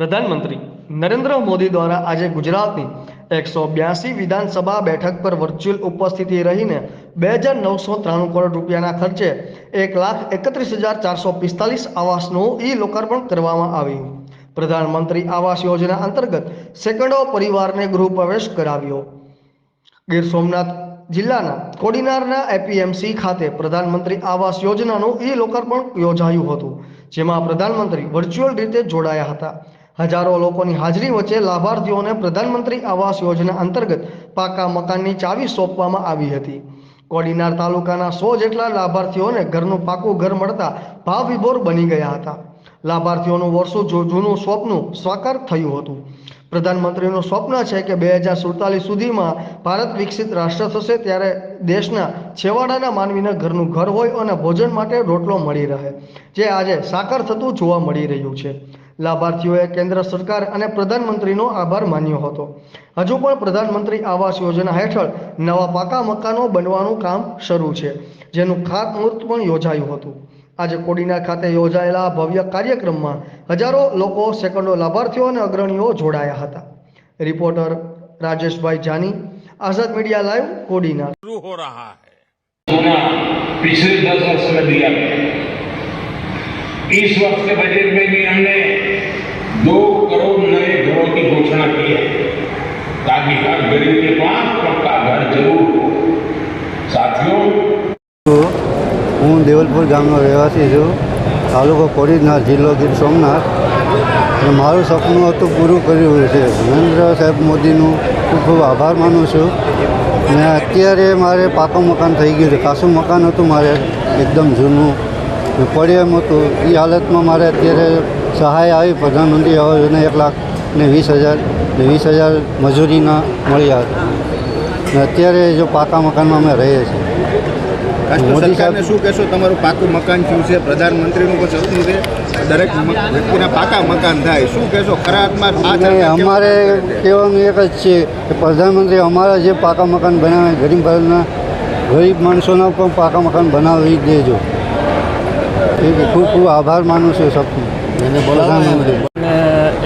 પ્રધાનમંત્રી નરેન્દ્ર મોદી દ્વારા આજે ગુજરાતની એકસો બ્યાસી વિધાનસભા બેઠક પર વર્ચ્યુઅલ ઉપસ્થિતિ રહીને બે હજાર નવસો ત્રાણું કરોડ રૂપિયાના ખર્ચે એક લાખ એકત્રીસ હજાર ચારસો પિસ્તાલીસ આવાસનું ઈ લોકાર્પણ કરવામાં આવ્યું. પ્રધાનમંત્રી આવાસ યોજના અંતર્ગત સેંકડો પરિવારને ગૃહ પ્રવેશ કરાવ્યો. ગીર સોમનાથ જિલ્લાના કોડીનારના એપીએમસી ખાતે પ્રધાનમંત્રી આવાસ યોજનાનું ઈ લોકાર્પણ યોજાયું હતું, જેમાં પ્રધાનમંત્રી વર્ચ્યુઅલ રીતે જોડાયા હતા. હજારો લોકોની હાજરી વચ્ચે લાભાર્થીઓને પ્રધાનમંત્રી આવાસ યોજના અંતર્ગત પાકા મકાનની ચાવી સોંપવામાં આવી હતી. કોડીનાર તાલુકાના સો જેટલા લાભાર્થીઓને ઘરનું પાકું ઘર મળતા ભાવ વિભોર બની ગયા હતા. લાભાર્થીઓનું વર્ષો જો- જૂનું સ્વપ્ન સાકાર થયું હતું. પ્રધાનમંત્રીનું સ્વપ્ન છે કે બે હજાર સુડતાલીસ સુધીમાં ભારત વિકસિત રાષ્ટ્ર થશે ત્યારે દેશના છેવાડાના માનવીને ઘરનું ઘર હોય અને ભોજન માટે રોટલો મળી રહે, જે આજે સાકાર થતું જોવા મળી રહ્યું છે. લાભાર્થીઓએ કેન્દ્ર સરકાર અને પ્રધાનમંત્રીનો આભાર માન્યો હતો હજુ પણ પ્રધાનમંત્રી આવાસ યોજના હેઠળ નવા પાકા મકાનો બનવાનું કામ શરૂ છે જેનું ખાતમુહૂર્ત પણ યોજાયું હતું આજે કોડીનાર ખાતે યોજાયેલા આ ભવ્ય કાર્યક્રમમાં હજારો લોકો સેકન્ડો લાભાર્થીઓ અને અગ્રણીઓ જોડાયા હતા reporter Rajeshbhai Jani Azad Media Live Kodinar शुरू हो रहा है सोना पिछले दस वर्ष में दिया गया इस वर्ष के बजट में भी हमने दो करोड़ नए घरों की घोषणा की है ताकि हर गरीब के पास पक्का घर जरूर हो साथियों હું દેવલપુર ગામનો રહેવાસી છું તાલુકો કોડીનાર જિલ્લો ગીર સોમનાથ અને મારું સપનું હતું પૂરું કર્યું છે નરેન્દ્ર સાહેબ મોદીનું ખૂબ ખૂબ આભાર માનું છું અને અત્યારે મારે પાકું મકાન થઈ ગયું છે કાચું મકાન હતું મારે એકદમ જૂનું ને પડે એમ હતું એ હાલતમાં મારે અત્યારે સહાય આવી પ્રધાનમંત્રી આવાસ યોજના એક લાખ ને વીસ હજાર ને વીસ હજાર મજૂરીના મળ્યા હતા. ને અત્યારે જો પાકા મકાનમાં અમે રહીએ છીએ. મોદી સાહેબને શું કહેશો? તમારું પાકું મકાન થયું છે પ્રધાનમંત્રીનું પણ સૌથી છે દરેક વ્યક્તિના પાકા મકાન થાય. શું કહેશો? ખરા અર્થમાં અમારે? કહેવાનું એક જ છે કે પ્રધાનમંત્રી અમારા જે પાકા મકાન બનાવે ગરીબ ભારતના ગરીબ માણસોના પણ પાકા મકાન બનાવી દેજો. ખૂબ ખૂબ આભાર માનું છું સપનું પ્રધાનમંત્રી ને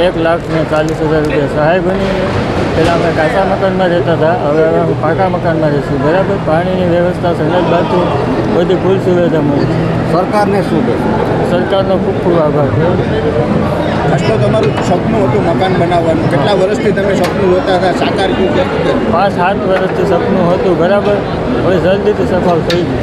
એક લાખ ને ચાલીસ હજાર રૂપિયા સહાય બની. પહેલાં અમે કાચા મકાનમાં રહેતા હતા. હવે અમે પાકા મકાનમાં રહીશું. બરાબર? પાણીની વ્યવસ્થા સંગત બાજુ બધી ફૂલ સુવિધા મળી. સરકારને શું સરકારનો ખૂબ ખૂબ આભાર. આટલું તમારું સપનું હતું મકાન બનાવવાનું. કેટલા વર્ષથી તમે સપનું જોતા હતા? સાકાર થયું પાંચ સાત વર્ષથી સપનું હતું. બરાબર? હવે જલ્દીથી સફળ થઈ ગયું.